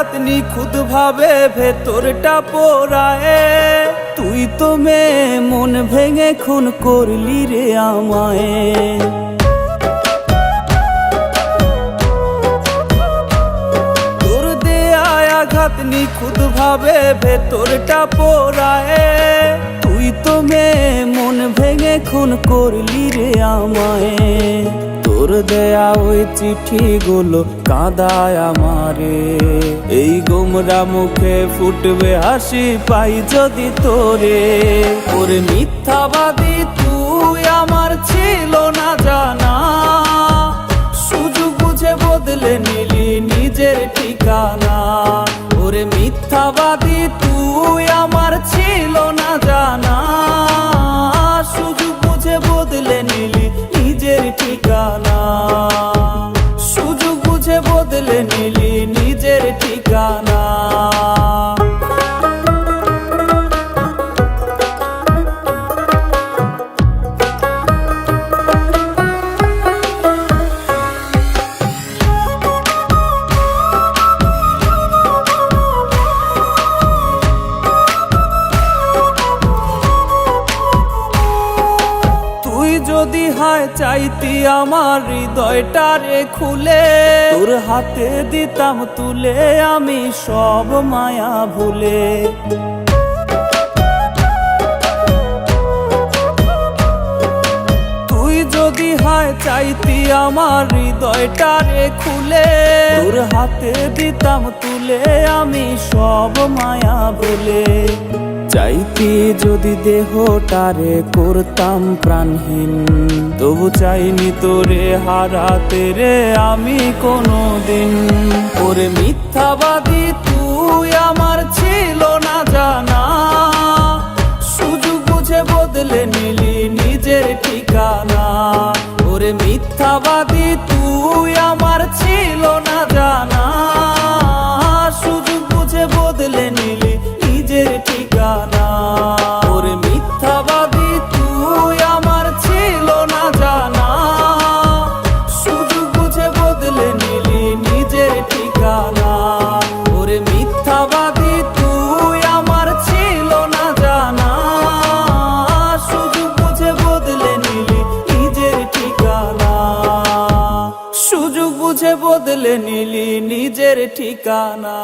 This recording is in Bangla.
আঘাত নিখুঁত ভাবে ভেতরটা পোড়ায়। তুই তো মেয়ে, মন ভেঙে খুন করলি রে আমায়। তোর নিখুঁত ভাবে ভেতরটা পোড়ায়। তুই তো মেয়ে, মন ভেঙে খুন করলি রে আমায়। তোর দেয়া ওই চিঠি গুলো কাঁদায় আমারে। এই গোমরা মুখে ফুটবে হাসি পাই যদি তোরে। ওর মিথ্যাবাদী ঠিকানা যদি হায়, চাইতি আমার হৃদয়টা রে খুলে। তোর হাতে দিতাম, তুলে আমি সব মায়া ভুলে। যদি হায়, চাইতি আমার হৃদয়টা রে খুলে। তোর হাতে দিতাম, তুলে আমি সব মায়া বলে চাইতি যদি দেহটারে করতাম প্রাণহীন, তবু চাইনি তোরে হারাতে রে আমি কোনো দিন ওরে মিথ্যাবাদী, তুই আমার ছিল না জানা। সুযোগ বুঝে বদলে নিলি নিজের ঠিকানা। ওরে মিথ্যাবাদী, তুই আমার ছিল বদলে নিলি নিজের ঠিকানা।